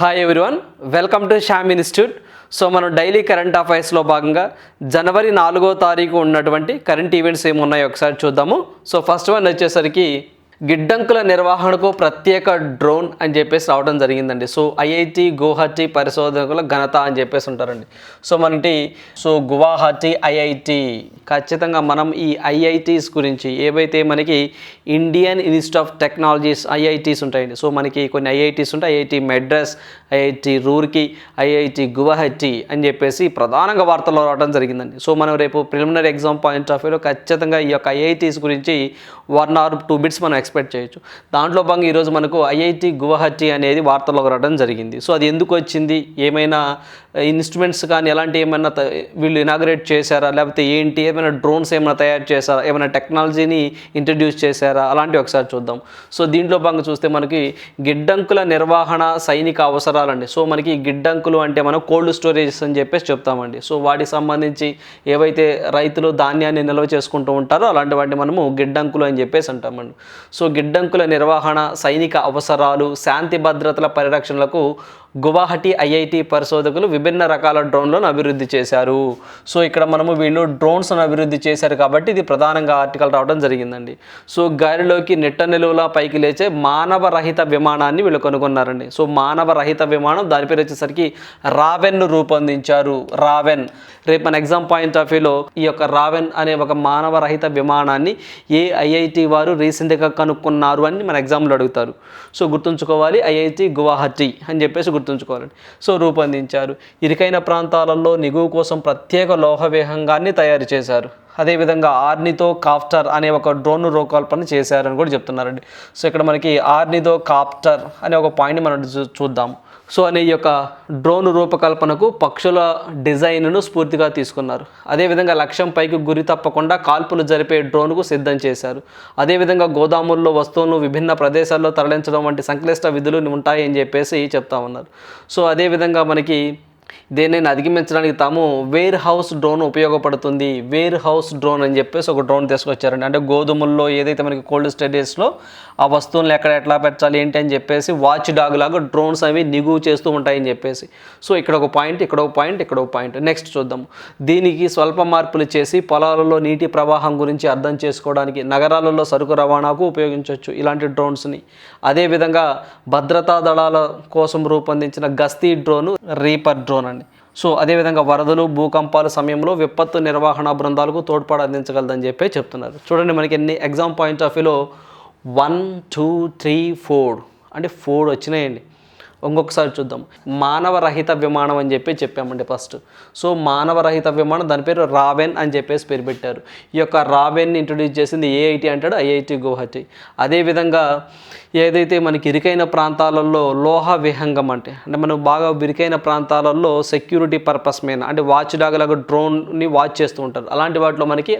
Hi everyone welcome to Shyam institute so మనం daily current అఫైర్స్లో భాగంగా జనవరి నాలుగో తారీఖు ఉన్నటువంటి కరెంట్ ఈవెంట్స్ ఏమున్నాయో ఒకసారి చూద్దాము. సో ఫస్ట్ వన్ వచ్చేసరికి గిడ్డంకుల నిర్వహణకు ప్రత్యేక డ్రోన్ అని చెప్పేసి రావడం జరిగిందండి. సో ఐఐటి గువాహటి పరిశోధకుల ఘనత అని చెప్పేసి ఉంటారండి. సో మనకి సో గువాహటి ఐఐటి ఖచ్చితంగా మనం ఈ ఐఐటీస్ గురించి ఏవైతే మనకి Indian institute of technologies IITs ఉంటాయండి. సో మనకి కొన్ని ఐఐటీస్ ఉంటాయి. IIT Madras IIT Roorkee IIT Guwahati అని చెప్పేసి ప్రధానంగా వార్తల్లో రావడం జరిగిందండి. సో మనం రేపు ప్రిలిమినరీ ఎగ్జామ్ పాయింట్ ఆఫ్ వ్యూలో ఖచ్చితంగా ఈ యొక్క ఐఐటీస్ గురించి వన్ ఆర్ టూ బిట్స్ మనం ఎక్స్పెక్ట్ చేయొచ్చు. దాంట్లో భాగంగా ఈరోజు మనకు ఐఐటి గువాహటి అనేది వార్తల్లోకి రావడం జరిగింది. సో అది ఎందుకు వచ్చింది? ఏమైనా ఇన్స్ట్రుమెంట్స్ కానీ ఎలాంటి ఏమైనా త- వీళ్ళు ఇనాగ్రేట్ చేశారా? లేకపోతే ఏంటి? ఏమైనా డ్రోన్స్ ఏమైనా తయారు చేశారా? ఏమైనా టెక్నాలజీని ఇంట్రడ్యూస్ చేశారా? అలాంటివి ఒకసారి చూద్దాం. సో దీంట్లో భాగంగా చూస్తే మనకి గిడ్డంకుల నిర్వహణ సైనిక రకాలండి సో మనకి గిడ్డంకులు అంటే మనం కోల్డ్ స్టోరేజెస్ అని చెప్పేసి చెప్తామండి. సో వాటికి సంబంధించి ఏవైతే రైతులు ధాన్యాన్ని నిల్వ చేసుకుంటూ ఉంటారో అలాంటి వాటిని మనము గిడ్డంకులు అని చెప్పేసి అంటామండి. సో గిడ్డంకుల నిర్వహణ సైనిక అవసరాలు శాంతి భద్రతల పరిరక్షణలకు గువాహటి ఐఐటి పరిశోధకులు విభిన్న రకాల డ్రోన్లను అభివృద్ధి చేశారు. సో ఇక్కడ మనము వీళ్ళు డ్రోన్స్ను అభివృద్ధి చేశారు కాబట్టి ఇది ప్రధానంగా ఆర్టికల్ రావడం జరిగిందండి. సో గాలిలోకి నిట్ట నిలువలా పైకి లేచే మానవ రహిత విమానాన్ని వీళ్ళు కనుగొన్నారండి. సో మానవ రహిత విమానం దాని పేరు వచ్చేసరికి రావెన్ను రూపొందించారు. రావెన్. రేపు మన ఎగ్జామ్ పాయింట్ ఆఫ్ వ్యూలో ఈ యొక్క రావెన్ అనే ఒక మానవ రహిత విమానాన్ని ఏ ఐఐటి వారు రీసెంట్గా కనుక్కున్నారు అని మన ఎగ్జామ్లో అడుగుతారు. సో గుర్తుంచుకోవాలి ఐఐటి గువాహటి అని చెప్పేసి గుర్తుంచుకోవాలండి. సో రూపొందించారు. ఇరుకైన ప్రాంతాలలో నిగువ కోసం ప్రత్యేక లోహ విహంగాన్ని తయారు చేశారు. అదేవిధంగా ఆర్నితో కాప్టర్ అనే ఒక డ్రోన్ రూపకల్పన చేశారని కూడా చెప్తున్నారండి. సో ఇక్కడ మనకి ఆర్నితో కాప్టర్ అనే ఒక పాయింట్ మనం చూ- చూద్దాం సో అనే ఈ యొక్క డ్రోన్ రూపకల్పనకు పక్షుల డిజైన్ను స్ఫూర్తిగా తీసుకున్నారు. అదేవిధంగా లక్ష్యం పైకి గురి తప్పకుండా కాల్పులు జరిపే డ్రోన్కు సిద్ధం చేశారు. అదేవిధంగా గోదాముల్లో వస్తువులను విభిన్న ప్రదేశాల్లో తరలించడం వంటి సంక్లిష్ట విధులు ఉంటాయని చెప్పేసి చెప్తా ఉన్నారు. సో అదేవిధంగా మనకి దీనిని అధిగమించడానికి తాము వేర్ హౌస్ డ్రోన్ ఉపయోగపడుతుంది. వేర్ హౌస్ డ్రోన్ అని చెప్పేసి ఒక డ్రోన్ తీసుకొచ్చారండి. అంటే గోధుమల్లో ఏదైతే మనకి కోల్డ్ స్టడీస్లో ఆ వస్తువులను ఎక్కడ ఎట్లా పెట్టాలి ఏంటి అని చెప్పేసి వాచ్ డాగ్ లాగా డ్రోన్స్ అవి నిగువ చేస్తూ ఉంటాయని చెప్పేసి. సో ఇక్కడ ఒక పాయింట్ ఇక్కడ ఒక పాయింట్ ఇక్కడ ఒక పాయింట్. నెక్స్ట్ చూద్దాం. దీనికి స్వల్ప మార్పులు చేసి పొలాలలో నీటి ప్రవాహం గురించి అర్థం చేసుకోవడానికి నగరాలలో సరుకు రవాణాకు ఉపయోగించవచ్చు ఇలాంటి డ్రోన్స్ని అదేవిధంగా భద్రతా దళాల కోసం రూపొందించిన గస్తీ డ్రోను రీపర్ డ్రోన్ అండి సో అదేవిధంగా వరదలు భూకంపాల సమయంలో విపత్తు నిర్వహణ బృందాలకు తోడ్పాటు అందించగలదని చెప్పి చెప్తున్నారు. చూడండి మనకి ఎన్ని ఎగ్జామ్ పాయింట్ ఆఫ్ వ్యూలో వన్ టూ త్రీ ఫోర్ అంటే ఫోర్ వచ్చినాయండి. ఇంకొకసారి చూద్దాం. మానవ రహిత విమానం అని చెప్పి చెప్పామండి ఫస్ట్. సో మానవ రహిత విమానం దాని పేరు రావెన్ అని చెప్పేసి పేరు పెట్టారు. ఈ యొక్క రావెన్ ఇంట్రొడ్యూస్ చేసింది ఏఐటి అంటాడు ఐఐటి గువాహటి. అదేవిధంగా ఏదైతే మనకి ఇరుకైన ప్రాంతాలలో లోహ విహంగం అంటే అంటే మనం బాగా ఇరుకైన ప్రాంతాలలో సెక్యూరిటీ పర్పస్ మీద అంటే వాచ్ డాగ్ లాగా డ్రోన్ని వాచ్ చేస్తూ ఉంటారు. అలాంటి వాటిలో మనకి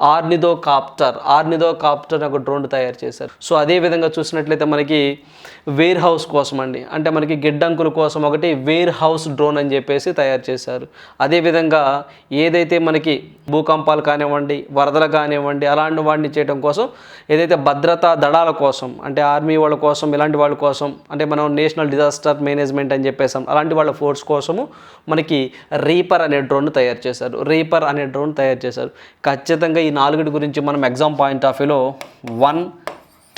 ఆర్నిదో కాప్టర్ ఆర్నిదో కాప్టర్ ఒక డ్రోన్ తయారు చేశారు. సో అదే విధంగా చూసినట్లయితే మనకి వేర్ హౌస్ కోసం అండి. అంటే మనకి గిడ్డంకుల కోసం ఒకటి వేర్ హౌస్ డ్రోన్ అని చెప్పేసి తయారు చేశారు. అదేవిధంగా ఏదైతే మనకి భూకంపాలు కానివ్వండి వరదలు కానివ్వండి అలాంటి వాటిని చేయడం కోసం ఏదైతే భద్రతా దళాల కోసం అంటే ఆర్మీ వాళ్ళ కోసం ఇలాంటి వాళ్ళ కోసం అంటే మనం నేషనల్ డిజాస్టర్ మేనేజ్మెంట్ అని చెప్పేసాం అలాంటి వాళ్ళ ఫోర్స్ కోసము మనకి రీపర్ అనే డ్రోన్ తయారు చేశారు. రీపర్ అనే డ్రోన్ తయారు చేశారు. ఖచ్చితంగా ఈ నాలుగుటి గురించి మనం ఎగ్జామ్ పాయింట్ ఆఫ్ వ్యూలో వన్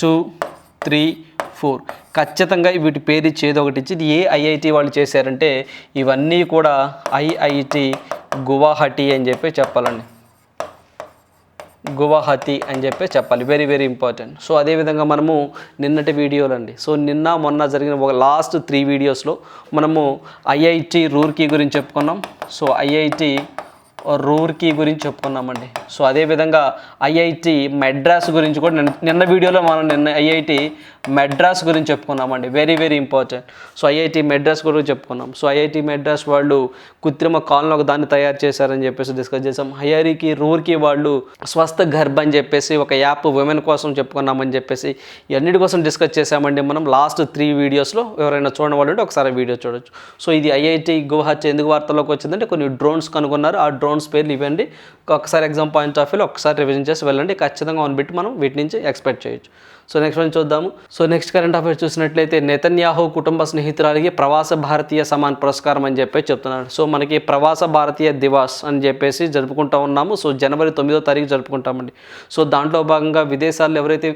టూ త్రీ ఫోర్. ఖచ్చితంగా వీటి పేరు ఇచ్చేది ఒకటి ఇచ్చి ఏ ఐఐటి వాళ్ళు చేశారంటే ఇవన్నీ కూడా ఐఐటి గువాహటి అని చెప్పి చెప్పాలండి. గువాహతి అని చెప్పి చెప్పాలి. వెరీ వెరీ ఇంపార్టెంట్ సో అదేవిధంగా మనము నిన్నటి వీడియోలు అండి. సో నిన్న మొన్న జరిగిన ఒక లాస్ట్ త్రీ వీడియోస్లో మనము ఐఐటి రూర్కీ గురించి చెప్పుకున్నాం. సో ఐఐటి రూర్కీ గురించి చెప్పుకున్నామండి సో అదేవిధంగా ఐఐటి మెడ్రాస్ గురించి కూడా నిన్న వీడియోలో మనం నిన్న ఐఐటి మెడ్రాస్ గురించి చెప్పుకున్నామండి very very important so IIT Madras గురించి చెప్పుకున్నాం సో ఐఐటి మెడ్రాస్ వాళ్ళు కృత్రిమ కాలంలో ఒక దాన్ని తయారు చేశారని చెప్పేసి డిస్కస్ చేసాం హయారీకి రూర్కి వాళ్ళు స్వస్థ గర్భ అని చెప్పేసి ఒక యాప్ ఉమెన్ కోసం చెప్పుకున్నామని చెప్పేసి ఇవన్నిటి కోసం డిస్కస్ చేసామండి మనం? లాస్ట్ త్రీ వీడియోస్లో ఎవరైనా చూడని వాళ్ళు ఒకసారి వీడియో చూడొచ్చు. సో ఇది ఐఐటి గువాహటి ఎందుకు వార్తలోకి వచ్చిందంటే కొన్ని డ్రోన్స్ కనుగొన్నారు. ఆ డ్రోన్ ప్రొనౌన్స్ పేర్లు ఇవ్వండి. ఒకసారి ఎగ్జామ్ పాయింట్ ఆఫ్ వ్యూలో ఒకసారి రివిజన్ చేసి వెళ్ళండి. ఖచ్చితంగా వన్ బిట్ మనం వీటి నుంచి ఎక్స్పెక్ట్ చేయొచ్చు. సో నెక్స్ట్ వన్ చూద్దాము. సో నెక్స్ట్ కరెంట్ అఫైర్స్ చూసినట్లయితే నెతన్యాహో కుటుంబ స్నేహితురాలికి ప్రవాస భారతీయ సమాన్ పురస్కారం అని చెప్పి చెప్తున్నాడు. సో మనకి ప్రవాస భారతీయ దివాస్ అని చెప్పేసి జరుపుకుంటా ఉన్నాము. సో జనవరి తొమ్మిదో తారీఖు జరుపుకుంటామండి. సో దాంట్లో భాగంగా విదేశాల్లో ఎవరైతే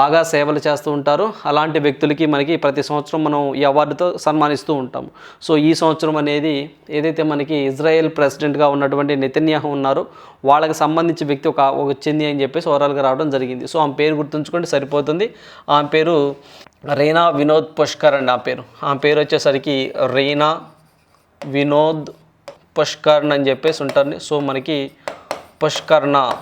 బాగా సేవలు చేస్తూ ఉంటారో అలాంటి వ్యక్తులకి మనకి ప్రతి సంవత్సరం మనం ఈ అవార్డుతో సన్మానిస్తూ ఉంటాము సో ఈ సంవత్సరం అనేది ఏదైతే మనకి ఇజ్రాయెల్ ప్రెసిడెంట్గా ఉన్నటువంటి నెతన్యాహు ఉన్నారో వాళ్ళకి సంబంధించి వ్యక్తి ఒక ఒక వచ్చింది అని చెప్పేసి ఓవరాల్గా రావడం జరిగింది. సో ఆమె పేరు గుర్తుంచుకోండి సరిపోతుంది. ఆమె పేరు రీనా వినోద్ పుష్కర్ అండి ఆ పేరు. ఆమె పేరు వచ్చేసరికి రీనా వినోద్ పుష్కర్ణ అని చెప్పేసి ఉంటుంది. సో మనకి పుష్కర్ణ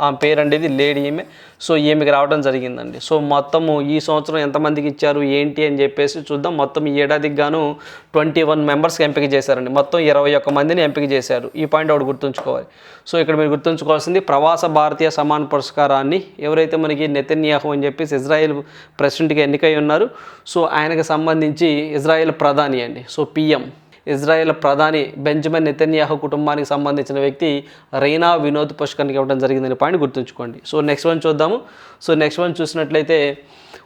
ఆ పేరు అనేది లేడీ ఈమె. సో ఈమెకి రావడం జరిగిందండి. సో మొత్తము ఈ సంవత్సరం ఎంతమందికి ఇచ్చారు ఏంటి అని చెప్పేసి చూద్దాం. మొత్తం ఈ ఏడాదికి గాను ట్వంటీ వన్ మెంబర్స్కి ఎంపిక చేశారండి. మొత్తం ఇరవై ఒక్క మందిని ఎంపిక చేశారు. ఈ పాయింట్ ఒకటి గుర్తుంచుకోవాలి. సో ఇక్కడ మీరు గుర్తుంచుకోవాల్సింది ప్రవాస భారతీయ సమాన్ పురస్కారాన్ని ఎవరైతే మనకి నెతన్యాహు అని చెప్పేసి ఇజ్రాయెల్ ప్రెసిడెంట్గా ఎన్నికై ఉన్నారు సో ఆయనకు సంబంధించి ఇజ్రాయెల్ ప్రధాని అండి. సో పిఎం ఇజ్రాయెల్ ప్రధాని బెంజమిన్ నెతన్యాహు కుటుంబానికి సంబంధించిన వ్యక్తి రైనా వినోద్ పుష్కర్కి ఇవ్వడం జరిగిందనే పాయింట్ గుర్తుంచుకోండి. సో నెక్స్ట్ వన్ చూద్దాము. సో నెక్స్ట్ వన్ చూసినట్లయితే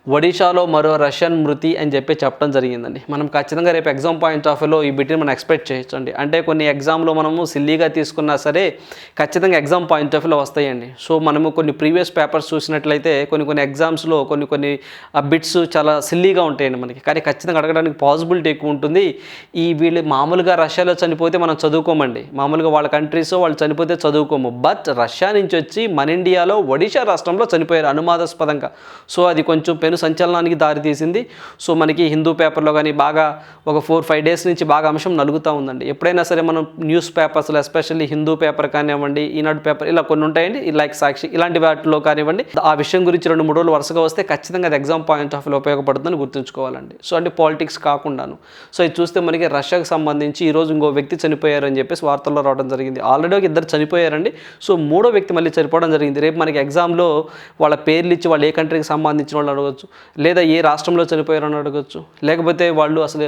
ఒడిషాలో మరో రష్యన్ మృతి అని చెప్పి చెప్పడం జరిగిందండి. మనం ఖచ్చితంగా రేపు ఎగ్జామ్ పాయింట్ ఆఫ్ వ్యూలో ఈ బిట్ని మనం ఎక్స్పెక్ట్ చేయొచ్చండి. అంటే కొన్ని ఎగ్జామ్లో మనము సిల్లీగా తీసుకున్నా సరే ఖచ్చితంగా ఎగ్జామ్ పాయింట్ ఆఫ్ వ్యూలో వస్తాయండి. సో మనము కొన్ని ప్రీవియస్ పేపర్స్ చూసినట్లయితే కొన్ని కొన్ని ఎగ్జామ్స్లో కొన్ని కొన్ని బిట్స్ చాలా సిల్లీగా ఉంటాయండి మనకి. కానీ ఖచ్చితంగా అడగడానికి పాసిబిలిటీ ఎక్కువ ఉంటుంది. ఈ వీళ్ళు మామూలుగా రష్యాలో చనిపోతే మనం చదువుకోమండి. మామూలుగా వాళ్ళ కంట్రీస్ వాళ్ళు చనిపోతే చదువుకోము. బట్ రష్యా నుంచి వచ్చి మన ఇండియాలో ఒడిషా రాష్ట్రంలో చనిపోయారు అనుమాదాస్పదంగా సో అది కొంచెం పెను సంచలనానికి దారితీసింది సో మనకి హిందూ పేపర్లో కానీ బాగా ఒక ఫోర్ ఫైవ్ డేస్ నుంచి బాగా అంశం నలుగుతూ ఉందండి. ఎప్పుడైనా సరే మనం న్యూస్ పేపర్స్లో ఎస్పెషల్లీ హిందూ పేపర్ కానివ్వండి ఈనాడు పేపర్ ఇలా కొన్ని ఉంటాయండి లైక్ సాక్షి ఇలాంటి వాటిలో కానివ్వండి. ఆ విషయం గురించి రెండు మూడు రోజులు వరుసగా వస్తే ఖచ్చితంగా అది ఎగ్జామ్ పాయింట్ ఆఫ్ వ్యూ ఉపయోగపడుతుందని గుర్తుంచుకోవాలండి. సో అంటే పాలిటిక్స్ కాకుండాను. సో ఇది చూస్తే మనకి రష్యాకు సంబంధించి ఈరోజు ఇంకో వ్యక్తి చనిపోయారు అని చెప్పేసి వార్తల్లో రావడం జరిగింది. ఆల్రెడీ ఒక ఇద్దరు చనిపోయారండి. సో మూడో వ్యక్తి మళ్ళీ చనిపోవడం జరిగింది. రేపు మనకి ఎగ్జామ్లో వాళ్ళ పేర్లు ఇచ్చి వాళ్ళు ఏ కంట్రీకి సంబంధించిన వాళ్ళు అడగవచ్చు లేదా ఏ రాష్ట్రంలో చనిపోయారని అడగవచ్చు లేకపోతే వాళ్ళు అసలు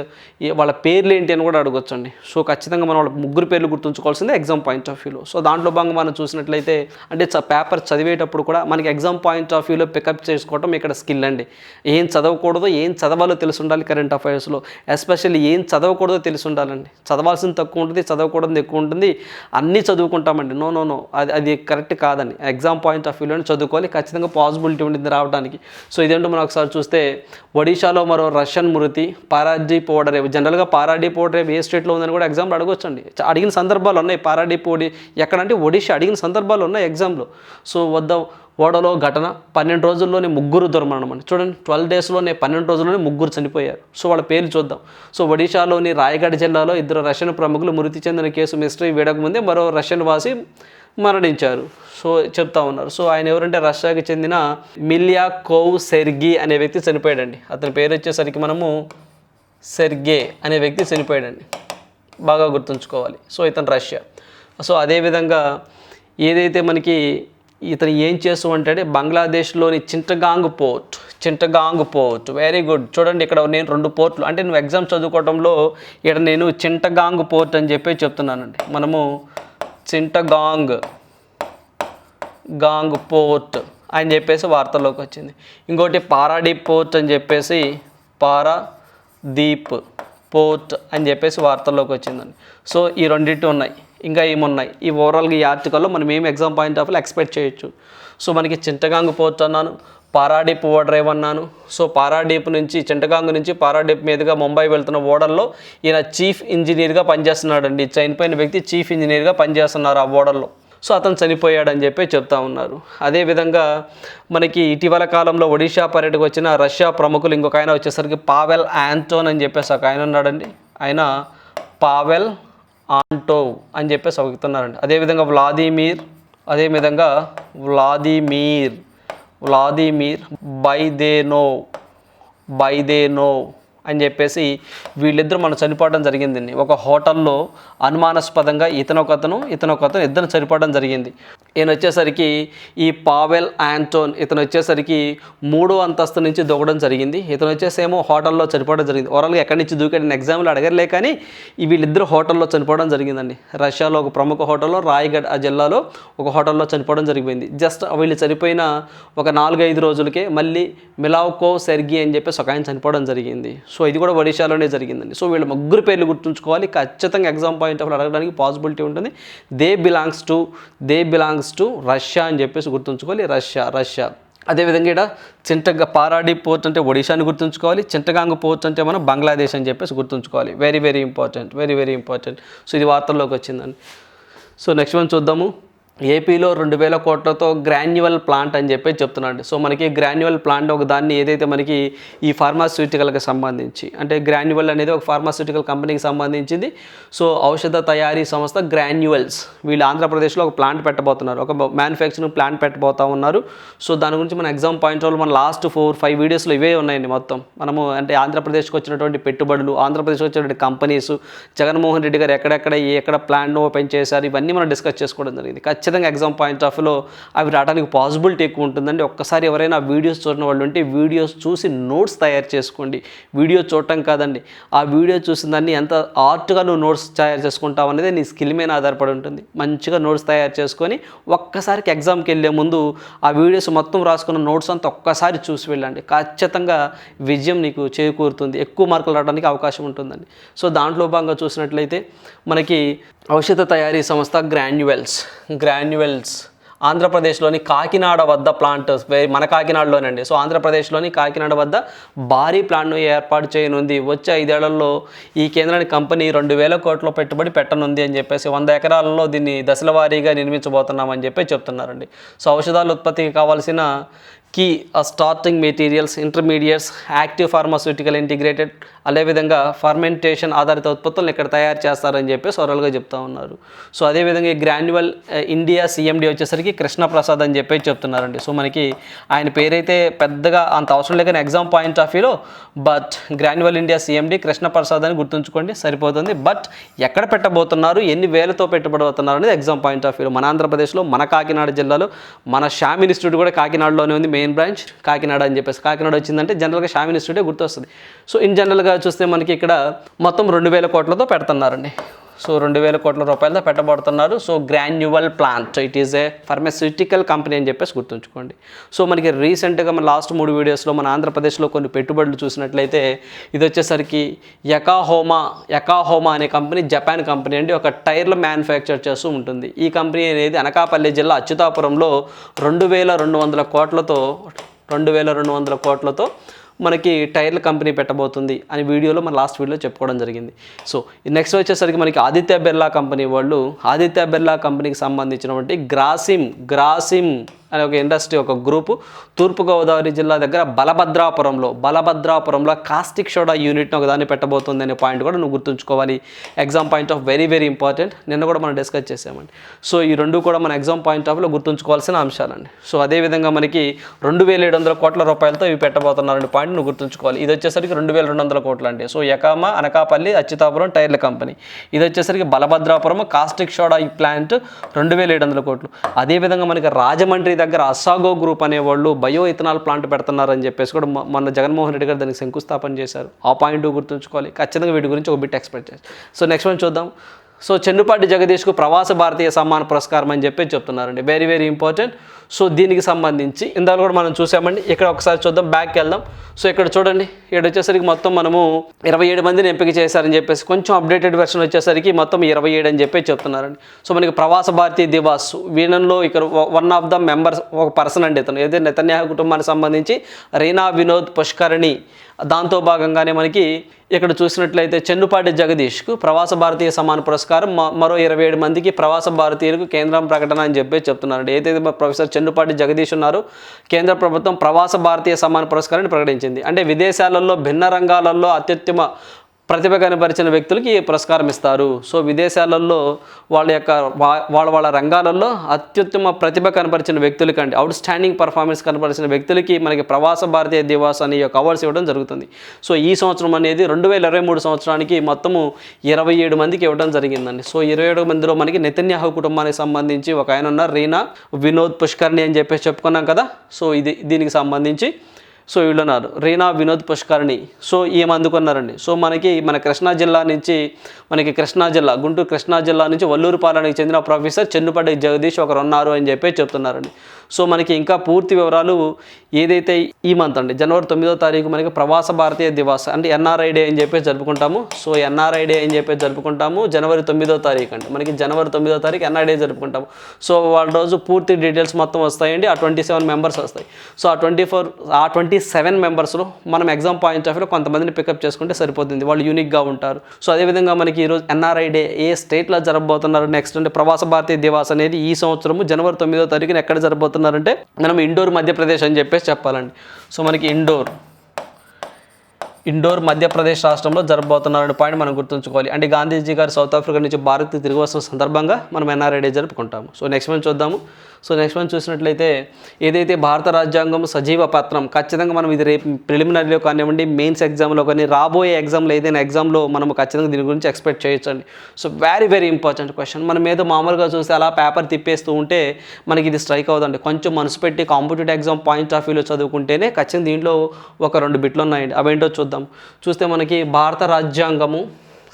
వాళ్ళ పేర్లు ఏంటి అని కూడా అడగవచ్చు అండి సో ఖచ్చితంగా మనం వాళ్ళ ముగ్గురు పేర్లు గుర్తుంచుకోవాల్సిందే ఎగ్జామ్ పాయింట్ ఆఫ్ వ్యూలో సో దాంట్లో భాగంగా మనం చూసినట్లయితే అంటే పేపర్ చదివేటప్పుడు కూడా మనకి ఎగ్జామ్ పాయింట్ ఆఫ్ వ్యూలో పికప్ చేసుకోవటం ఇక్కడ స్కిల్ అండి. ఏం చదవకూడదో ఏం చదవాలో తెలిసి ఉండాలి కరెంట్ అఫైర్స్లో ఎస్పెషల్లీ ఏం చదవకూడదో తెలిసి ఉండాలండి. చదవాల్సింది తక్కువ ఉంటుంది చదవకూడదు ఎక్కువ ఉంటుంది. అన్నీ చదువుకుంటామండి. నో నో నో అది అది కరెక్ట్ కాదండి. ఎగ్జామ్ పాయింట్ ఆఫ్ వ్యూలోనే చదువుకోవాలి. ఖచ్చితంగా పాసిబిలిటీ ఉంటుంది రావడానికి. సో ఇదేంటో మనం ఒకసారి చూస్తే ఒడిశాలో మరో రష్యన్ మృతి పారాడీ పౌడర్ జనరల్గా పారాడీ పౌడర్ ఏ స్టేట్లో ఉందని కూడా ఎగ్జామ్లో అడగొచ్చండి. అడిగిన సందర్భాలు ఉన్నాయి. పారాడీ పౌడి ఎక్కడంటే ఒడిషా అడిగిన సందర్భాలు ఉన్నాయి ఎగ్జామ్లో. సో వద్ద ఓడలో ఘటన పన్నెండు రోజుల్లోనే ముగ్గురు దుర్మరణం అండి. చూడండి ట్వెల్వ్ డేస్లోనే పన్నెండు రోజుల్లోనే ముగ్గురు చనిపోయారు. సో వాళ్ళ పేర్లు చూద్దాం. సో ఒడిషాలోని రాయగఢ జిల్లాలో ఇద్దరు రష్యన్ ప్రముఖులు మృతి చెందిన కేసు మిస్టరీ వేడకముందే మరో రష్యన్ వాసి మరణించారు. సో చెప్తా ఉన్నారు. సో ఆయన ఎవరంటే రష్యాకి చెందిన మిలియా కోవ్ సెర్గి అనే వ్యక్తి చనిపోయాడండి. అతని పేరు వచ్చేసరికి మనము సెర్గే అనే వ్యక్తి చనిపోయాడండి. బాగా గుర్తుంచుకోవాలి. సో ఇతను రష్యా. సో అదేవిధంగా ఏదైతే మనకి ఇతను ఏం చేస్తూ ఉంటాడే బంగ్లాదేశ్లోని Chittagong port Chittagong port. Very good చూడండి ఇక్కడ నేను రెండు పోర్ట్లు. అంటే నువ్వు ఎగ్జామ్స్ చదువుకోవడంలో ఇక్కడ నేను చింటగాంగ్ పోర్ట్ అని చెప్పి చెప్తున్నానండి. మనము చింటగాంగ్ గాంగ్ పోర్ట్ అని చెప్పేసి వార్తల్లోకి వచ్చింది. ఇంకోటి పారాడీప్ పోర్ట్ అని చెప్పేసి పారాదీప్ పోర్ట్ అని చెప్పేసి వార్తల్లోకి వచ్చిందండి. సో ఈ రెండింటి ఉన్నాయి. ఇంకా ఏమున్నాయి? ఈ ఓవరాల్గా ఈ ఆర్టికల్లో మనం ఏం ఎగ్జామ్ పాయింట్ ఆఫ్ ఎక్స్పెక్ట్ చేయొచ్చు? సో మనకి చింతగాంగ్ పోర్ట్ అన్నాను. పారాడీప్ ఓడరేవ్ అన్నాను సో పారాడీప్ నుంచి చింటగాంగ్ నుంచి పారాడీప్ మీదుగా ముంబై వెళ్తున్న ఓడల్లో ఈయన చీఫ్ ఇంజనీర్గా పనిచేస్తున్నాడండి. చనిపోయిన వ్యక్తి చీఫ్ ఇంజనీర్గా పనిచేస్తున్నారు ఆ ఓడల్లో. సో అతను చనిపోయాడని చెప్పి చెప్తా ఉన్నారు. అదేవిధంగా మనకి ఇటీవల కాలంలో ఒడిషా పర్యటకు వచ్చిన రష్యా ప్రముఖులు ఇంకొక ఆయన వచ్చేసరికి పావెల్ యాంటోన్ అని చెప్పేసి ఒక ఆయన ఉన్నాడండి. ఆయన పావెల్ ఆంటోవ్ అని చెప్పేసి ఒకతున్నారండి అదేవిధంగా వ్లాదిమీర్ అదేవిధంగా వ్లాదిమీర్. వ్లాదిమిర్ బైదేనో బైదేనో అని చెప్పేసి వీళ్ళిద్దరూ మనం చనిపోవడం జరిగిందండి. ఒక హోటల్లో అనుమానాస్పదంగా ఇతను ఒక ఇతను ఇద్దరు చనిపోవడం జరిగింది. ఈయన వచ్చేసరికి ఈ పావెల్ యాంటోన్ ఇతను వచ్చేసరికి మూడో అంతస్తు నుంచి దూకడం జరిగింది. ఇతను వచ్చేసేమో హోటల్లో చనిపోవడం జరిగింది. ఓవరాల్గా ఎక్కడి నుంచి దూకాడని ఎగ్జామ్లో అడగలే కానీ వీళ్ళిద్దరూ వీళ్ళిద్దరు హోటల్లో చనిపోవడం జరిగిందండి. రష్యాలో ఒక ప్రముఖ హోటల్లో రాయగఢ్ ఆ జిల్లాలో ఒక హోటల్లో చనిపోవడం జరిగిపోయింది. జస్ట్ వీళ్ళు చనిపోయిన ఒక నాలుగైదు రోజులకే మళ్ళీ మిలావ్కో సెర్గి అని చెప్పేసి ఒక ఆయన చనిపోవడం జరిగింది. సో ఇది కూడా ఒడిశాలోనే జరిగిందండి. సో వీళ్ళ ముగ్గురు పేర్లు గుర్తుంచుకోవాలి. ఖచ్చితంగా ఎగ్జామ్ పాయింట్ ఆఫ్ అడగడానికి పాసిబిలిటీ ఉంటుంది. They belongs to they belongs to Russia అని చెప్పేసి గుర్తుంచుకోవాలి. Russia Russia. అదేవిధంగా ఇక్కడ చింటగా పారాడి పోర్ట్ అంటే ఒడిశాని గుర్తుంచుకోవాలి. చింటగాంగ్ పోర్ట్ అంటే మనం బంగ్లాదేశ్ అని చెప్పేసి గుర్తుంచుకోవాలి. Very very important very very important so ఇది వార్తల్లోకి వచ్చిందండి. సో నెక్స్ట్ వన్ చూద్దాము. ఏపీలో రెండు వేల కోట్లతో గ్రాన్యువల్ ప్లాంట్ అని చెప్పి చెప్తున్నాడు సో మనకి గ్రాన్యువల్ ప్లాంట్ ఒక దాన్ని ఏదైతే మనకి ఈ ఫార్మాస్యూటికల్కి సంబంధించి అంటే గ్రాన్యువల్ అనేది ఒక ఫార్మాస్యూటికల్ కంపెనీకి సంబంధించింది. సో ఔషధ తయారీ సంస్థ గ్రాన్యువల్స్ వీళ్ళు ఆంధ్రప్రదేశ్లో ఒక ప్లాంట్ పెట్టబోతున్నారు. ఒక మ్యానుఫ్యాక్చరింగ్ ప్లాంట్ పెట్టబోతా ఉన్నారు. సో దాని గురించి మన ఎగ్జామ్ పాయింట్ ఆఫ్ మన లాస్ట్ ఫోర్ ఫైవ్ వీడియోస్లో ఇవే ఉన్నాయండి మొత్తం. మనము అంటే ఆంధ్రప్రదేశ్కి వచ్చినటువంటి పెట్టుబడులు ఆంధ్రప్రదేశ్కి వచ్చినటువంటి కంపెనీస్ జగన్మోహన్ రెడ్డి గారు ఎక్కడెక్కడ ఏ ఎక్కడ ప్లాంట్ ఓపెన్ చేశారు ఇవన్నీ మనం డిస్కస్ చేసుకోవడం జరిగింది. ఖచ్చితంగా ఖచ్చితంగా ఎగ్జామ్ పాయింట్ ఆఫ్ అవి రావడానికి పాసిబిలిటీ ఎక్కువ ఉంటుందండి. ఒక్కసారి ఎవరైనా వీడియోస్ చూడని వాళ్ళు ఉంటే వీడియోస్ చూసి నోట్స్ తయారు చేసుకోండి. వీడియో చూడటం కాదండి. ఆ వీడియో చూసిన దాన్ని ఎంత ఆర్ట్గా నువ్వు నోట్స్ తయారు చేసుకుంటావు అనేది నీ స్కిల్ మీద ఆధారపడి ఉంటుంది. మంచిగా నోట్స్ తయారు చేసుకొని ఒక్కసారికి ఎగ్జామ్కి వెళ్ళే ముందు ఆ వీడియోస్ మొత్తం రాసుకున్న నోట్స్ అంతా ఒక్కసారి చూసి వెళ్ళండి. ఖచ్చితంగా విజయం నీకు చేకూరుతుంది. ఎక్కువ మార్కులు రావడానికి అవకాశం ఉంటుందండి. సో దాంట్లో భాగంగా చూసినట్లయితే మనకి ఔషధ తయారీ సంస్థ గ్రాన్యువెల్స్. గ్రాన్యువెల్స్ ఆంధ్రప్రదేశ్లోని కాకినాడ వద్ద ప్లాంట్ వే- మన కాకినాడలోనండి. సో ఆంధ్రప్రదేశ్లోని కాకినాడ వద్ద భారీ ప్లాంట్ను ఏర్పాటు చేయనుంది. వచ్చే ఐదేళ్ళలో ఈ కేంద్రానికి కంపెనీ రెండు వేల కోట్ల పెట్టుబడి పెట్టనుంది అని చెప్పేసి వంద ఎకరాలలో దీన్ని దశల వారీగా నిర్మించబోతున్నామని చెప్పి చెప్తున్నారండి. సో ఔషధాల ఉత్పత్తికి కావాల్సిన key starting materials intermediates active pharmaceutical integrated అదేవిధంగా ఫర్మెంటేషన్ ఆధారిత ఉత్పత్తులను ఇక్కడ తయారు చేస్తారని చెప్పి సొరలుగా చెప్తా ఉన్నారు. సో అదేవిధంగా ఈ గ్రాన్యువల్ ఇండియా సిఎండి వచ్చేసరికి కృష్ణప్రసాద్ అని చెప్పి చెప్తున్నారండి. సో మనకి ఆయన పేరైతే పెద్దగా అంత అవసరం లేకని ఎగ్జామ్ పాయింట్ ఆఫ్ వ్యూలో but Granules India CMD Krishnaprasad అని గుర్తుంచుకోండి సరిపోతుంది. బట్ ఎక్కడ పెట్టబోతున్నారు ఎన్ని వేలతో పెట్టబడబోతున్నారు అనేది ఎగ్జామ్ పాయింట్ ఆఫ్ వ్యూలో మన ఆంధ్రప్రదేశ్లో మన కాకినాడ జిల్లాలో మన షామ్ ఇన్స్టిట్యూట్ కూడా కాకినాడలోనే ఉంది. మెయిన్ బ్రాంచ్ కాకినాడ అని చెప్పేసి. కాకినాడ వచ్చిందంటే జనరల్గా షామ్ ఇన్స్టిట్యూటే గుర్తొస్తుంది. సో ఇన్ జనరల్గా చూస్తే మనకి ఇక్కడ మొత్తం రెండు వేల కోట్లతో పెడుతున్నారండి. సో రెండు వేల కోట్ల రూపాయలతో పెట్టబడుతున్నారు. So Granules plant it is a pharmaceutical company అని చెప్పేసి గుర్తుంచుకోండి. సో మనకి రీసెంట్గా మన లాస్ట్ మూడు వీడియోస్లో మన ఆంధ్రప్రదేశ్లో కొన్ని పెట్టుబడులు చూసినట్లయితే ఇది వచ్చేసరికి యకాహోమా యకాహోమా అనే కంపెనీ జపాన్ కంపెనీ అండి. ఒక టైర్లు మ్యానుఫ్యాక్చర్ చేస్తూ ఉంటుంది. ఈ కంపెనీ అనేది అనకాపల్లి జిల్లా అచ్యుతాపురంలో రెండు వేల రెండు వందల కోట్లతో రెండు వేల రెండు వందల కోట్లతో మనకి టైర్ల కంపెనీ పెట్టబోతుంది అని వీడియోలో మన లాస్ట్ వీడియోలో చెప్పుకోవడం జరిగింది. సో నెక్స్ట్ వచ్చేసరికి మనకి ఆదిత్య బిర్లా కంపెనీ వాళ్ళు ఆదిత్య బిర్లా కంపెనీకి సంబంధించినటువంటి గ్రాసిమ్ గ్రాసిమ్ అనే ఒక ఇండస్ట్రీ ఒక గ్రూపు తూర్పుగోదావరి జిల్లా దగ్గర బలభద్రాపురంలో బలభద్రాపురంలో కాస్టిక్ సోడా యూనిట్ని ఒకదాన్ని పెట్టబోతుంది అనే పాయింట్ కూడా నువ్వు గుర్తుంచుకోవాలి. Exam point of very very important నిన్న కూడా మనం డిస్కస్ చేసామండి సో ఈ రెండు కూడా మన ఎగ్జామ్ పాయింట్ ఆఫ్లో గుర్తుంచుకోవాల్సిన అంశాలండి. సో అదేవిధంగా మనకి రెండు వేల ఏడు వందల కోట్ల రూపాయలతో ఇవి పెట్టబోతున్నారనే పాయింట్ నువ్వు గుర్తుంచుకోవాలి. ఇది వచ్చేసరికి రెండు వేల రెండు వందల కోట్లు అండి. సో ఎకామ అనకాపల్లి అచ్యుతాపురం టైర్ల కంపెనీ. ఇది వచ్చేసరికి బలభద్రాపురం కాస్టిక్ సోడా ఈ ప్లాంట్ రెండు వేల ఏడు వందల కోట్లు. అదేవిధంగా మనకి రాజమండ్రి దగ్గర అస్సాగో గ్రూప్ అనేవాళ్ళు బయో ఇథనాల్ ప్లాంట్ పెడుతున్నారని చెప్పేసి కూడా మొన్న జగన్మోహన్ రెడ్డి గారు దానికి శంకుస్థాపన చేశారు. ఆ పాయింట్ గుర్తుంచుకోవాలి. ఖచ్చితంగా వీటి గురించి ఒక బిట్ ఎక్స్పెక్ట్ చేస్తారు సో నెక్స్ట్ వన్ చూద్దాం. సో చెన్నుపాటి జగదీష్కు ప్రవాస భారతీయ సమ్మాన పురస్కారం అని చెప్పి చెప్తున్నారండి. Very very important. సో దీనికి సంబంధించి ఇందాక కూడా మనం చూసామండి. ఇక్కడ ఒకసారి చూద్దాం. బ్యాక్కి వెళ్దాం. సో ఇక్కడ చూడండి. ఇక్కడ వచ్చేసరికి మొత్తం మనము ఇరవై ఏడు మందిని ఎంపిక చేశారని చెప్పేసి కొంచెం అప్డేటెడ్ వెర్షన్ వచ్చేసరికి మొత్తం ఇరవై ఏడు అని చెప్పి చెప్తున్నారండి. సో మనకి ప్రవాస భారతీయ దివాస్ వీణంలో ఇక్కడ వన్ ఆఫ్ ద మెంబర్స్ ఒక పర్సన్ అండి ఇతను. ఏదైతే నెతన్యాహ కుటుంబానికి సంబంధించి రీనా వినోద్ పుష్కరణి దాంతో భాగంగానే మనకి ఇక్కడ చూసినట్లయితే చెన్నుపాటి జగదీష్కు ప్రవాస భారతీయ సమాన పురస్కారం మ- మరో ఇరవై ఏడు మందికి ప్రవాస భారతీయులకు కేంద్రం ప్రకటన అని చెప్పి చెప్తున్నారండి. ఏదైతే ప్రొఫెసర్ చెన్నుపాటి జగదీష్ ఉన్నారు కేంద్ర ప్రభుత్వం ప్రవాస భారతీయ సమాన పురస్కారాన్ని ప్రకటించింది. అంటే విదేశాల్లో భిన్న రంగాలలో అత్యుత్తమ ప్రతిభ కనపరిచిన వ్యక్తులకి ఈ పురస్కారం ఇస్తారు. సో విదేశాలలో వాళ్ళ యొక్క వా- వాళ్ళ వాళ్ళ రంగాలలో అత్యుత్తమ ప్రతిభ కనపరిచిన వ్యక్తులకి అండి అవుట్ స్టాండింగ్ పర్ఫార్మెన్స్ కనపరిచిన వ్యక్తులకి మనకి ప్రవాస భారతీయ దివాస్ అనే యొక్క అవార్డ్స్ ఇవ్వడం జరుగుతుంది. సో ఈ సంవత్సరం అనేది రెండు వేల ఇరవై మూడు సంవత్సరానికి మొత్తము ఇరవై ఏడు మందికి ఇవ్వడం జరిగిందండి. సో ఇరవై ఏడు మందిలో మనకి నితన్యాహు కుటుంబానికి సంబంధించి ఒక ఆయన ఉన్నారు రీనా. వినోద్ పుష్కర్ణి అని చెప్పేసి చెప్పుకున్నాం కదా. సో ఇది దీనికి సంబంధించి సో వీళ్ళు ఉన్నారు రీనా వినోద్ పుష్కర్ని సో ఈమె అందుకున్నారండి సో మనకి మన కృష్ణా జిల్లా నుంచి మనకి కృష్ణా జిల్లా గుంటూరు కృష్ణా జిల్లా నుంచి వల్లూరుపాలెనికి చెందిన ప్రొఫెసర్ చెన్నుపల్లి జగదీష్ ఒకరు ఉన్నారు అని చెప్పి చెప్తున్నారండి. సో మనకి ఇంకా పూర్తి వివరాలు ఏదైతే ఈ మంత్ అండి జనవరి తొమ్మిదో తారీఖు మనకి ప్రవాస భారతీయ దివాస్ అంటే ఎన్ఆర్ఐ డే అని చెప్పి జరుపుకుంటాము. సో ఎన్ఆర్ఐ డే అని చెప్పి జరుపుకుంటాము. జనవరి తొమ్మిదో తారీఖు అండి మనకి జనవరి తొమ్మిదో తారీఖు ఎన్ఆర్ఐ డే జరుపుకుంటాము. సో వాళ్ళ రోజు పూర్తి డీటెయిల్స్ మొత్తం వస్తాయండి ఆ ట్వంటీ సెవెన్ మెంబర్స్ వస్తాయి. సో ఆ ట్వంటీ ఫోర్ ఆ ట్వంటీ సెవెన్ మెంబర్స్లో మనం ఎగ్జామ్ పాయింట్ ఆఫ్ వ్యూలో కొంతమందిని పికప్ చేసుకుంటే సరిపోతుంది వాళ్ళు యూనిక్గా ఉంటారు. సో అదేవిధంగా మనకి ఈరోజు ఎన్ఆర్ఐ డే ఏ స్టేట్లో జరగబోతున్నారు నెక్స్ట్ అంటే ప్రవాస భారతీయ దివాస్ అనేది ఈ సంవత్సరము జనవరి తొమ్మిదో తారీఖున ఎక్కడ జరగబోతున్నారంటే మనం ఇండోర్ మధ్యప్రదేశ్ అని చెప్పేసి చెప్పాలండి. సో మనకి ఇండోర్ ఇండోర్ మధ్యప్రదేశ్ రాష్ట్రంలో జరగబోతున్నారనే పాయింట్ మనం గుర్తుంచుకోవాలి. అంటే గాంధీజీ గారు సౌత్ ఆఫ్రికా నుంచి భారత్ తిరిగి వస్తున్న సందర్భంగా మనం ఎన్ఆర్ఐ డే జరుపుకుంటాము. సో నెక్స్ట్ మనం చూద్దాము. సో నెక్స్ట్ మనం చూసినట్లయితే ఏదైతే భారత రాజ్యాంగం సజీవ పత్రం ఖచ్చితంగా మనం ఇది రేపు ప్రిలిమినరీలో కానివ్వండి మెయిన్స్ ఎగ్జామ్లో కానీ రాబోయే ఎగ్జామ్లో ఏదైనా ఎగ్జామ్లో మనం ఖచ్చితంగా దీని గురించి ఎక్స్పెక్ట్ చేయొచ్చండి. So very very important question మనం ఏదో మామూలుగా చూస్తే అలా పేపర్ తిప్పేస్తూ ఉంటే మనకి ఇది స్ట్రైక్ అవుదండి. కొంచెం మనసు పెట్టి కాంపిటేటివ్ ఎగ్జామ్ పాయింట్ ఆఫ్ వ్యూలో చదువుకుంటేనే ఖచ్చితంగా దీంట్లో ఒక రెండు బిట్లు ఉన్నాయండి అవేంటో చూద్దాం. చూస్తే మనకి భారత రాజ్యాంగము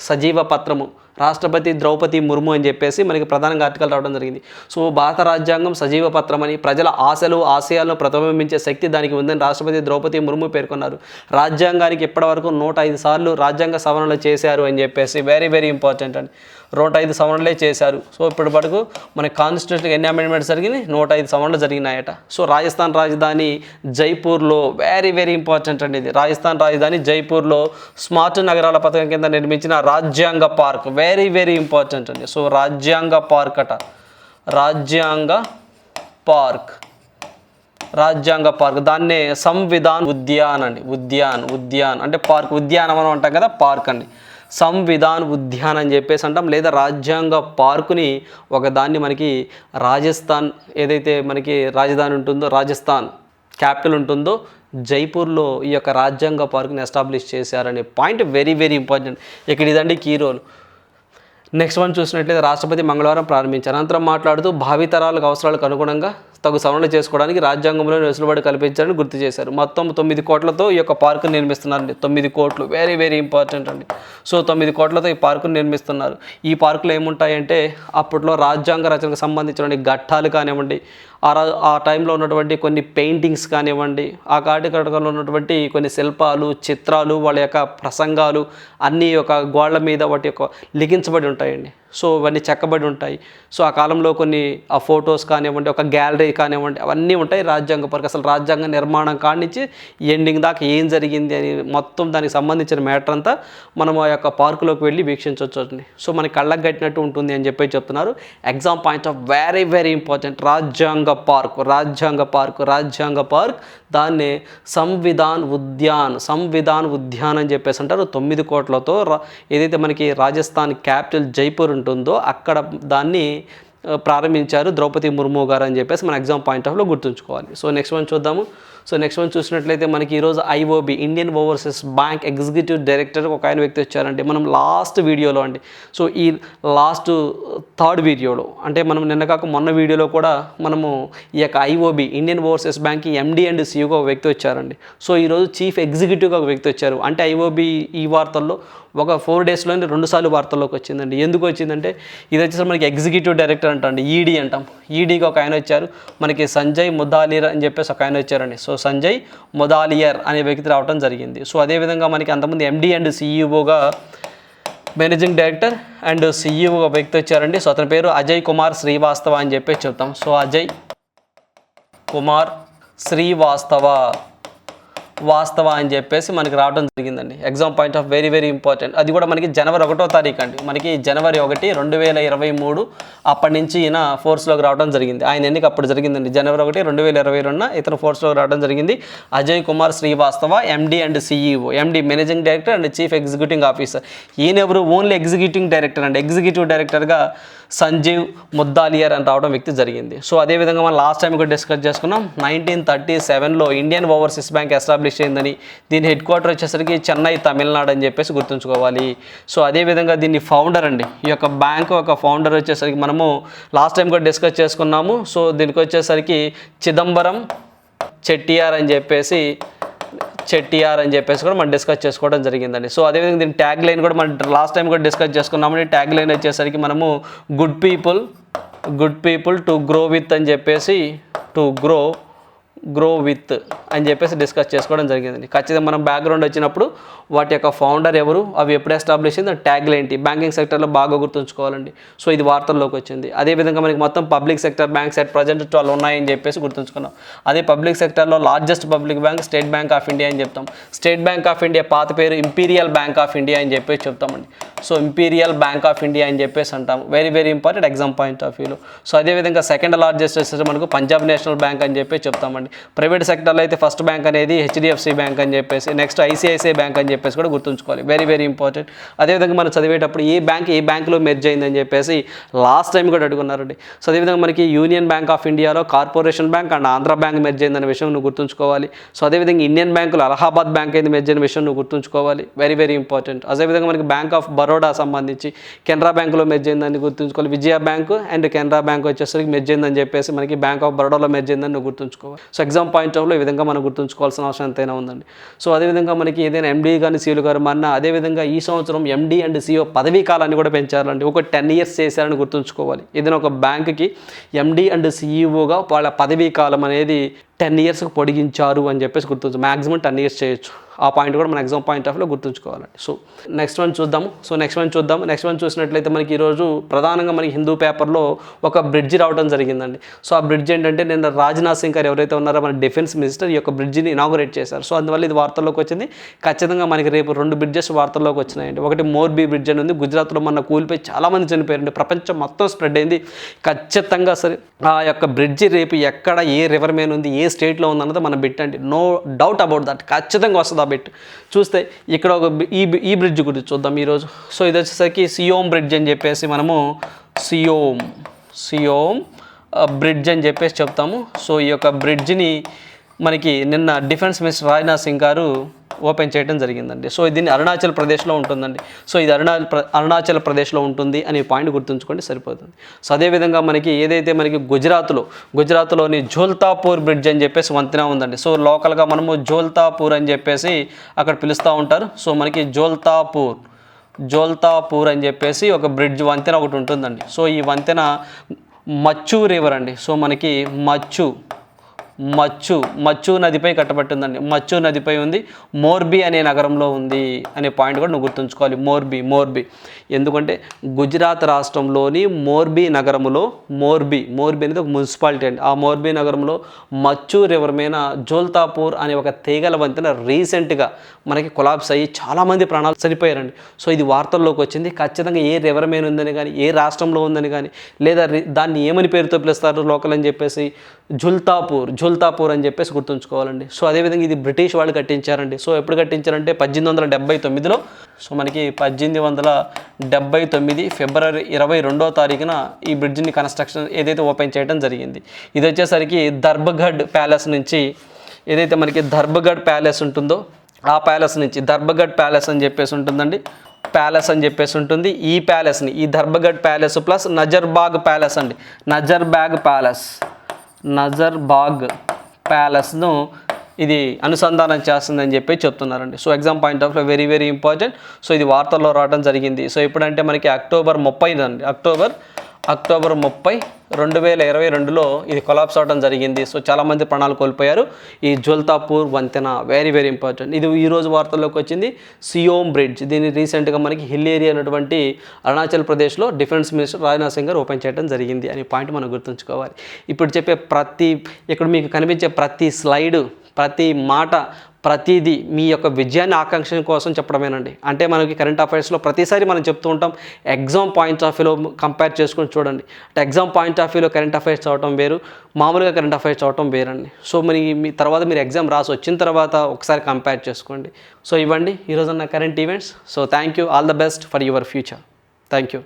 సజీవ పత్రము. రాష్ట్రపతి ద్రౌపది ముర్ము అని చెప్పేసి మనకి ప్రధానంగా ఆర్టికల్ రావడం జరిగింది. సో భారత రాజ్యాంగం సజీవ పత్రం అని ప్రజల ఆశలు ఆశయాలను ప్రతిబింబించే శక్తి దానికి ఉందని రాష్ట్రపతి ద్రౌపది ముర్ము పేర్కొన్నారు. రాజ్యాంగానికి ఇప్పటివరకు నూట ఐదు సార్లు రాజ్యాంగ సవరణలు చేశారు అని చెప్పేసి వెరీ వెరీ ఇంపార్టెంట్ అండి. నూట ఐదు సవరణలే చేశారు. సో ఇప్పటి వరకు మన కాన్స్టిట్యూషన్ ఎన్ని అమెండ్మెంట్స్ జరిగినాయి? నూట ఐదు సవరణలు జరిగినాయట. సో రాజస్థాన్ రాజధాని జైపూర్లో వెరీ వెరీ ఇంపార్టెంట్ అండి ఇది. రాజస్థాన్ రాజధాని జైపూర్లో స్మార్ట్ నగరాల పథకం కింద నిర్మించిన రాజ్యాంగ పార్క్ వెరీ వెరీ ఇంపార్టెంట్ అండి. సో రాజ్యాంగ పార్క్ అట. రాజ్యాంగ పార్క్. రాజ్యాంగ పార్క్. దాన్నే సంవిధాన్ ఉద్యాన్ అండి. ఉద్యాన్ ఉద్యాన్. అంటే పార్క్ ఉద్యానవనం అంటాం కదా పార్క్ అండి. సంవిధాన్ ఉద్యాన్ అని చెప్పేసి అంటాం. లేదా రాజ్యాంగ పార్కుని ఒక దాన్ని మనకి రాజస్థాన్ ఏదైతే మనకి రాజధాని ఉంటుందో రాజస్థాన్ క్యాపిటల్ ఉంటుందో జైపూర్లో ఈ యొక్క రాజ్యాంగ పార్క్ని ఎస్టాబ్లిష్ చేశారనే పాయింట్ వెరీ వెరీ ఇంపార్టెంట్. ఇక్కడ ఇదండి కీ రోల్. నెక్స్ట్ వన్ చూసినట్లయితే రాష్ట్రపతి మంగళవారం ప్రారంభించారు. అనంతరం మాట్లాడుతూ భావితరాలకు అవసరాలకు అనుగుణంగా తగు సవరణ చేసుకోవడానికి రాజ్యాంగంలో వెసులుబాటు కల్పించారని గుర్తు చేశారు. మొత్తం తొమ్మిది కోట్లతో ఈ యొక్క పార్కును నిర్మిస్తున్నారండి. తొమ్మిది కోట్లు. వెరీ వెరీ ఇంపార్టెంట్ అండి. సో తొమ్మిది కోట్లతో ఈ పార్కును నిర్మిస్తున్నారు. ఈ పార్కులో ఏముంటాయంటే అప్పట్లో రాజ్యాంగ రచనకు సంబంధించిన ఘట్టాలు కానివ్వండి ఆ ఆ టైంలో ఉన్నటువంటి కొన్ని పెయింటింగ్స్ కానివ్వండి ఆ కాటికటకంలో ఉన్నటువంటి కొన్ని శిల్పాలు చిత్రాలు వాళ్ళ యొక్క ప్రసంగాలు అన్నీ ఒక గోడల మీద వాటి యొక్క లిఖించబడి ఉంటాయండి. సో ఇవన్నీ చెక్కబడి ఉంటాయి. సో ఆ కాలంలో కొన్ని ఆ ఫొటోస్ కానివ్వండి ఒక గ్యాలరీ కానివ్వండి అవన్నీ ఉంటాయి రాజ్యాంగ పార్క్ అసలు రాజ్యాంగ నిర్మాణం కానించి ఎండింగ్ దాకా ఏం జరిగింది అని మొత్తం దానికి సంబంధించిన మ్యాటర్ అంతా మనం ఆ యొక్క పార్కులోకి వెళ్ళి వీక్షించవచ్చు అండి. సో మనకి కళ్ళకు కట్టినట్టు ఉంటుంది అని చెప్పి చెప్తున్నారు. Exam point of very very important రాజ్యాంగ పార్క్ రాజ్యాంగ పార్క్ రాజ్యాంగ పార్క్ దాన్ని సంవిధాన్ ఉద్యాన్ సంవిధాన్ ఉద్యాన్ అని చెప్పేసి అంటారు. తొమ్మిది కోట్లతో రా- ఏదైతే మనకి రాజస్థాన్ క్యాపిటల్ జైపూర్ ఉంటుందో అక్కడ దాన్ని ప్రారంభించారు ద్రౌపది ముర్ము గారు అని చెప్పేసి మన ఎగ్జామ్ పాయింట్ ఆఫ్లో గుర్తుంచుకోవాలి. సో నెక్స్ట్ వన్ చూద్దాము. సో నెక్స్ట్ వన్ చూసినట్లయితే మనకి ఈరోజు IOB Indian overseas bank executive director ఒక ఆయన వ్యక్తి వచ్చారండి. మనం లాస్ట్ వీడియోలో అండి సో ఈ లాస్ట్ థర్డ్ వీడియోలో అంటే మనం నిన్న కాక మొన్న వీడియోలో కూడా మనము ఈ యొక్క IOB Indian overseas bank MD and సిఇఓగా ఒక వ్యక్తి వచ్చారండి. సో ఈరోజు చీఫ్ ఎగ్జిక్యూటివ్గా ఒక వ్యక్తి వచ్చారు. అంటే ఐఓబి ఈ వార్తల్లో ఒక ఫోర్ డేస్లోనే రెండుసార్లు వార్తల్లోకి వచ్చిందండి. ఎందుకు వచ్చిందంటే ఇది వచ్చేసి మనకి ఎగ్జిక్యూటివ్ డైరెక్టర్ అంటాం ఈడీ అంటాం. ఈడీకి ఒక ఆయన వచ్చారు. మనకి సంజయ్ ముదాలియర్ అని చెప్పేసి ఒక ఆయన వచ్చారండి. సో సంజయ్ మొదాలియర్ అనే వ్యక్తి రావడం జరిగింది. సో అదేవిధంగా మనకి అంతమంది ఎండి అండ్ సిఇఓగా మేనేజింగ్ డైరెక్టర్ అండ్ సిఇఓ వ్యక్తి వచ్చారండి. సో అతని పేరు అజయ్ కుమార్ శ్రీవాస్తవ అని చెప్పేసి చెప్తాం. సో అజయ్ కుమార్ శ్రీవాస్తవ వాస్తవ అని చెప్పేసి మనకి రావడం జరిగిందండి. Exam point of very very important అది కూడా మనకి జనవరి ఒకటో తారీఖు అండి. మనకి జనవరి ఒకటి రెండు వేల ఇరవై మూడు అప్పటి నుంచి ఈయన ఫోర్స్లోకి రావడం జరిగింది. ఆయన ఎన్నిక అప్పుడు జరిగిందండి. జనవరి ఒకటి రెండు వేల ఇరవై రెండున ఇతను ఫోర్స్లోకి రావడం జరిగింది. Ajay Kumar Srivastava MD and CEO MD managing director and chief executing officer ఈయన ఎవరు ఓన్లీ ఎగ్జిక్యూటింగ్ డైరెక్టర్ అండి. ఎగ్జిక్యూటివ్ డైరెక్టర్గా సంజీవ్ ముద్దాలియర్ అని రావడం వ్యక్తి జరిగింది. సో అదేవిధంగా మనం లాస్ట్ టైం కూడా డిస్కస్ చేసుకున్నాం. నైన్టీన్ థర్టీ సెవెన్లో ఇండియన్ ఓవర్సీస్ బ్యాంక్ ఎస్టాబ్లిష్ అయిందని దీని హెడ్ క్వార్టర్ వచ్చేసరికి చెన్నై తమిళనాడు అని చెప్పేసి గుర్తుంచుకోవాలి. సో అదేవిధంగా దీన్ని ఫౌండర్ అండి. ఈ యొక్క బ్యాంక్ ఒక ఫౌండర్ వచ్చేసరికి మనము లాస్ట్ టైం కూడా డిస్కస్ చేసుకున్నాము. సో దీనికి వచ్చేసరికి చిదంబరం చెట్టియార్ అని చెప్పేసి చెట్టిఆర్ అని చెప్పేసి కూడా మనం డిస్కస్ చేసుకోవడం జరిగిందండి. సో అదేవిధంగా దీని ట్యాగ్ లైన్ కూడా మనం లాస్ట్ టైం కూడా డిస్కస్ చేసుకున్నామని ట్యాగ్ లైన్ వచ్చేసరికి మనము good people good people to grow with అని చెప్పేసి టు గ్రో గ్రో విత్ అని చెప్పేసి డిస్కస్ చేసుకోవడం జరిగిందండి. ఖచ్చితంగా మనం బ్యాక్గ్రౌండ్ వచ్చినప్పుడు వాటి యొక్క ఫౌండర్ ఎవరు అవి ఎప్పుడు ఎస్టాబ్లిష్ అయింది ట్యాగ్లు ఏంటి బ్యాంకింగ్ సెక్టర్లో బాగా గుర్తుంచుకోవాలండి. సో ఇది వార్తల్లోకి వచ్చింది. అదేవిధంగా మనకి మొత్తం public sector banks at present twelve ఉన్నాయని చెప్పేసి గుర్తుంచుకున్నాం. అదే పబ్లిక్ సెక్టర్లో largest public bank state bank of India అని చెప్తాం. స్టేట్ బ్యాంక్ ఆఫ్ ఇండియా పాత పేరు ఇంపీరియల్ బ్యాంక్ ఆఫ్ ఇండియా అని చెప్పేసి చెప్తామండి. So imperial bank of India అని చెప్పేసి అంటాం. Very very important exam point of వ్యూలో సో అదేవిధంగా సెకండ్ లార్జెస్ట్ వచ్చేసి మనకు పంజాబ్ నేషనల్ బ్యాంక్ అని చెప్పి చెప్తామండి. ప్రైవేట్ సెక్టర్లో అయితే ఫస్ట్ బ్యాంక్ అనేది హెచ్డిఎఫ్సి బ్యాంక్ అని చెప్పేసి నెక్స్ట్ ఐసిఐసిఐ బ్యాంక్ అని చెప్పేసి కూడా గుర్తుంచుకోవాలి. వెరీ వెరీ ఇంపార్టెంట్ అదేవిధంగా మనం చదివేటప్పుడు ఏ బ్యాంక్ ఏ బ్యాంకులో మెర్జ్ అయిందని చెప్పేసి లాస్ట్ టైం కూడా అడుగున్నారండి. సో అదేవిధంగా మనకి యూనియన్ బ్యాంక్ ఆఫ్ ఇండియాలో corporation bank and Andhra bank merge అయిందనే విషయం నువ్వు గుర్తుంచుకోవాలి. సో అదేవిధంగా ఇండియన్ బ్యాంకులో అలహాబాద్ బ్యాంక్ అయింది మెర్జ్ అయిన విషయం నువ్వు గుర్తుంచుకోవాలి. వెరీ వెరీ ఇంపార్టెంట్ అదేవిధంగా మనకి బ్యాంక్ ఆఫ్ బరోడా సంబంధించి కెనరా బ్యాంకులో మెర్జ్ అయిందని గుర్తుంచుకోవాలి. Vijaya bank and Canara bank వచ్చేసరికి మెర్జ్ అయిందని చెప్పేసి మనకి బ్యాంక్ ఆఫ్ బరోడాలో మెర్జ్ అయిందని నువ్వు గుర్తుంచుకోవాలి. సో ఎగ్జామ్ పాయింట్ ఆఫ్లో ఈ విధంగా మనం గుర్తుంచుకోవాల్సిన అవసరం ఎంతైనా ఉందండి. సో అదేవిధంగా మనకి ఏదైనా ఎండీ కానీ సీలు గారు మన అదేవిధంగా ఈ సంవత్సరం ఎండీ అండ్ సీఓ పదవీ కాలాన్ని కూడా పెంచారండి ఒక టెన్ ఇయర్స్ చేశారని గుర్తుంచుకోవాలి. ఏదైనా ఒక బ్యాంకుకి ఎండీ అండ్ సీఈఓగా వాళ్ళ పదవీ కాలం అనేది టెన్ ఇయర్స్కి పొడిగించారు అని చెప్పేసి గుర్తుంచు మ్యాక్సిమం టెన్ ఇయర్స్ చేయొచ్చు. ఆ పాయింట్ కూడా మన ఎగ్జామ్ పాయింట్ ఆఫ్లో గుర్తుంచుకోవాలండి. సో నెక్స్ట్ వన్ చూద్దాము. సో నెక్స్ట్ వన్ చూద్దాం నెక్స్ట్ వన్ చూసినట్లయితే మనకి ఈరోజు ప్రధానంగా మనకి హిందూ పేపర్లో ఒక బ్రిడ్జ్ రావడం జరిగిందండి. సో ఆ బ్రిడ్జ్ ఏంటంటే నిన్న రాజ్నాథ్ సింగ్ గారు ఎవరైతే ఉన్నారో మన డిఫెన్స్ మినిస్టర్ ఈ యొక్క బ్రిడ్జిని ఇనాగరేట్ చేశారు. సో అందువల్ల ఇది వార్తల్లోకి వచ్చింది. ఖచ్చితంగా మనకి రేపు రెండు బ్రిడ్జెస్ వార్తల్లోకి వచ్చినాయండి. ఒకటి మోర్బీ బ్రిడ్జ్ అని ఉంది. గుజరాత్లో మన కూలిపోయి చాలామంది చనిపోయారండి. ప్రపంచం మొత్తం స్ప్రెడ్ అయింది. ఖచ్చితంగా సరే ఆ యొక్క బ్రిడ్జి రేపు ఎక్కడ ఏ రివర్ మీద ఉంది ఏ స్టేట్లో ఉంది అన్నది మనం పెట్టండి నో డౌట్ అబౌట్ దట్ ఖచ్చితంగా వస్తుంది బిట్ చూస్తే ఇక్కడ ఒక ఈ ఈ బ్రిడ్జ్ గురించి చూద్దాం ఈరోజు. సో ఇది వచ్చేసరికి సియోమ్ బ్రిడ్జ్ అని చెప్పేసి మనము సియోమ్ సియోమ్ బ్రిడ్జ్ అని చెప్పేసి చెప్తాము. సో ఈ యొక్క బ్రిడ్జ్ని మనకి నిన్న డిఫెన్స్ మినిస్టర్ రాజ్నాథ్ సింగ్ గారు ఓపెన్ చేయడం జరిగిందండి. సో దీన్ని అరుణాచల్ ప్రదేశ్లో ఉంటుందండి. సో ఇది అరుణాచల్ ప్ర అరుణాచల్ ప్రదేశ్లో ఉంటుంది అనే పాయింట్ గుర్తుంచుకోండి సరిపోతుంది. సో అదేవిధంగా మనకి ఏదైతే మనకి గుజరాత్లో గుజరాత్లోని జోల్తాపూర్ బ్రిడ్జ్ అని చెప్పేసి వంతెన ఉందండి. సో లోకల్గా మనము జోల్తాపూర్ అని చెప్పేసి అక్కడ పిలుస్తూ ఉంటారు. సో మనకి జోల్తాపూర్ జోల్తాపూర్ అని చెప్పేసి ఒక బ్రిడ్జ్ వంతెన ఒకటి ఉంటుందండి. సో ఈ వంతెన మచ్చు రివర్ అండి. సో మనకి మచ్చు మచ్చు మచ్చు నదిపై కట్టబట్టిందండి. మచ్చు నదిపై ఉంది. మోర్బీ అనే నగరంలో ఉంది అనే పాయింట్ కూడా నువ్వు గుర్తుంచుకోవాలి. మోర్బీ మోర్బీ. ఎందుకంటే గుజరాత్ రాష్ట్రంలోని మోర్బీ నగరంలో మోర్బీ మోర్బీ అనేది ఒక మున్సిపాలిటీ అండి. ఆ మోర్బీ నగరంలో మచ్చు రివర్ మీద జోల్తాపూర్ అనే ఒక తీగల వంతెన రీసెంట్గా మనకి కొలాబ్స్ అయ్యి చాలామంది ప్రాణాలు చనిపోయారండి. సో ఇది వార్తల్లోకి వచ్చింది. ఖచ్చితంగా ఏ రివర్ మీద ఉందని కానీ ఏ రాష్ట్రంలో ఉందని కానీ లేదా దాన్ని ఏమని పేరుతో పిలుస్తారు లోకల్ అని చెప్పేసి? జుల్తాపూర్ సుల్తాపూర్ అని చెప్పేసి గుర్తుంచుకోవాలండి. సో అదేవిధంగా ఇది బ్రిటిష్ వాళ్ళు కట్టించారండి. సో ఎప్పుడు కట్టించారంటే పద్దెనిమిది వందల డెబ్బై తొమ్మిదిలో. సో మనకి పద్దెనిమిది వందల డెబ్బై తొమ్మిది ఫిబ్రవరి ఇరవై రెండో తారీఖున ఈ బ్రిడ్జిని కన్స్ట్రక్షన్ ఏదైతే ఓపెన్ చేయడం జరిగింది. ఇది వచ్చేసరికి దర్బగఢ్ ప్యాలెస్ నుంచి ఏదైతే మనకి దర్బగఢ్ ప్యాలెస్ ఉంటుందో ఆ ప్యాలెస్ నుంచి దర్బగఢ్ ప్యాలెస్ అని చెప్పేసి ఉంటుందండి. ప్యాలెస్ అని చెప్పేసి ఉంటుంది. ఈ ప్యాలెస్ని ఈ Darbagarh palace plus Nazarbagh palace అండి. నజర్బాగ్ ప్యాలెస్. నజర్బాగ్ ప్యాలెస్ను ఇది అనుసంధానం చేస్తుందని చెప్పి చెప్తున్నారండి. So exam point of very very important so ఇది వార్తల్లో రావడం జరిగింది. సో ఇప్పుడంటే మనకి అక్టోబర్ ముప్పై అండి. అక్టోబర్ అక్టోబర్ ముప్పై రెండు వేల ఇరవై రెండులో ఇది కొలాప్స్ అవడం జరిగింది. సో చాలామంది ప్రాణాలు కోల్పోయారు. ఈ జోల్తాపూర్ వంతెన వెరీ వెరీ ఇంపార్టెంట్ ఇది ఈరోజు వార్తల్లోకి వచ్చింది. సియోమ్ బ్రిడ్జ్. దీన్ని రీసెంట్గా మనకి హిల్ ఏరియా అనేటువంటి అరుణాచల్ ప్రదేశ్లో డిఫెన్స్ మినిస్టర్ రాజ్నాథ్ సింగ్ గారు ఓపెన్ చేయడం జరిగింది అనే పాయింట్ మనం గుర్తుంచుకోవాలి. ఇప్పుడు చెప్పే ప్రతి ఇక్కడ మీకు కనిపించే ప్రతి స్లైడ్ ప్రతి మాట ప్రతిదీ మీ యొక్క విజయాన్ని ఆకాంక్ష కోసం చెప్పడమేనండి. అంటే మనకి కరెంట్ అఫైర్స్లో ప్రతిసారి మనం చెప్తూ ఉంటాం ఎగ్జామ్ పాయింట్ ఆఫ్ వ్యూలో కంపేర్ చేసుకొని చూడండి. అంటే ఎగ్జామ్ పాయింట్ ఆఫ్ వ్యూలో కరెంట్ అఫైర్స్ చదవటం వేరు మామూలుగా కరెంట్ అఫైర్స్ చదవటం వేరండి. సో మరి మీ తర్వాత మీరు ఎగ్జామ్ రాసి వచ్చిన తర్వాత ఒకసారి కంపేర్ చేసుకోండి. సో ఇవ్వండి. ఈరోజు ఉన్న current events so thank you all the best for your future thank you